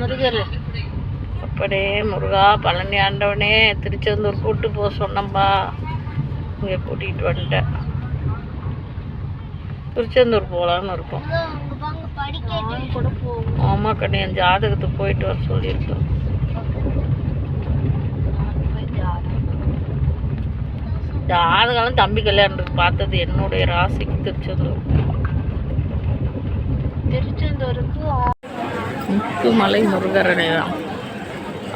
முருகர். அப்படியே முருகா பழனி ஆண்டவனே திருச்செந்தூர் கூட்டு போக சொன்னம்பா. இங்கே கூட்டிகிட்டு வந்துட்டேன். திருச்செந்தூர் போகலான்னு இருக்கோம். கூட போகும் ஆமா கண்ணு என் ஜாதகத்துக்கு போயிட்டு வர சொல்லியிருக்கோம். ஜாதகம் தம்பி கல்யாணத்துக்கு பார்த்தது என்னுடைய ராசிக்கு திருச்செந்தூர். திருச்செந்தூருக்கு முத்துமலை முருகரனை தான்.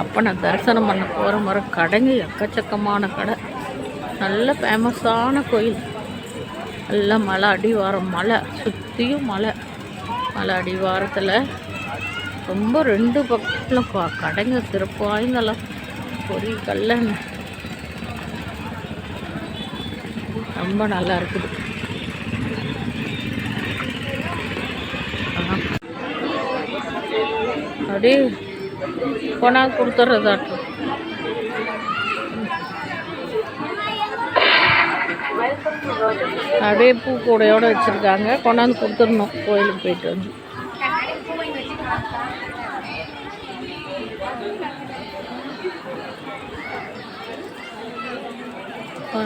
அப்போ நான் தரிசனம் பண்ண போகிற முறை கடைங்க எக்கச்சக்கமான கடை. நல்ல ஃபேமஸான கோயில். நல்ல மலை அடிவாரம் மலை சுற்றியும் மலை. மலை அடிவாரத்தில் ரொம்ப ரெண்டு பக்கத்தில் கடைங்க சிறப்பு வாய்ந்தலாம் பொறி கல்லன் ரொம்ப நல்லா இருக்குது. அப்படியே கொண்டாந்து கொடுத்துட்றதாட்டும் அப்படியே பூ கூடையோடு வச்சுருக்காங்க. கொண்டாந்து கொடுத்துடணும். கோயிலுக்கு போயிட்டு வந்து.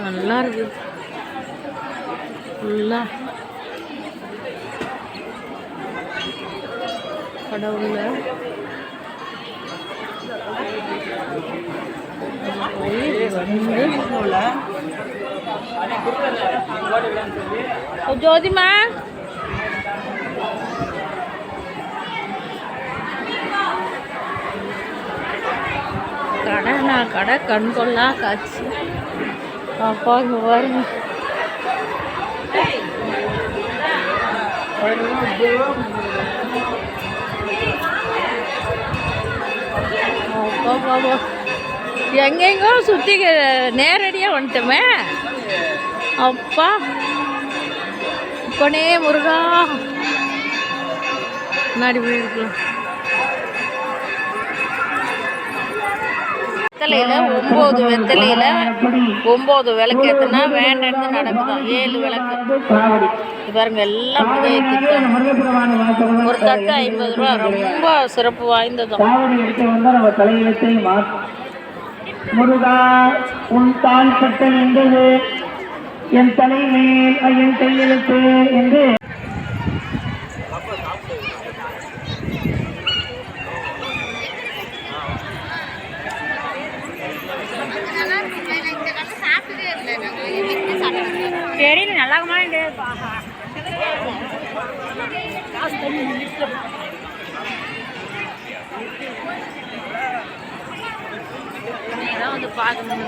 நல்லா இருக்குது ஃபுல்லாக கடவுள. போய் ஜோதிமா. கடை நான் கடை கண் கொள்ளா காட்சி. அப்பா இங்க பாருங்க. you. பாபா எங்கெங்கோ சுற்றி நேரடியாக வந்துட்டோமே. அப்பா. இப்போனே முருகா. முன்னாடி போயிருக்கலாம். வெத்தலையில ஒம்பது வெத்தலையில ஒம்பது விளக்கு ஏற்றுனா வேண்டன்னு நடக்குதான். ஏழு விளக்கு. பாருங்க எல்லாம் ஒரு தட்டு ஐம்பது ரூபா ரொம்ப சிறப்பு வாய்ந்ததும். முருகா உன் தான் சட்டம் என்பது என் தலைமேல் என் கையெழுத்து என்று தெரியல நல்லா வந்து பார்க்கணும்னு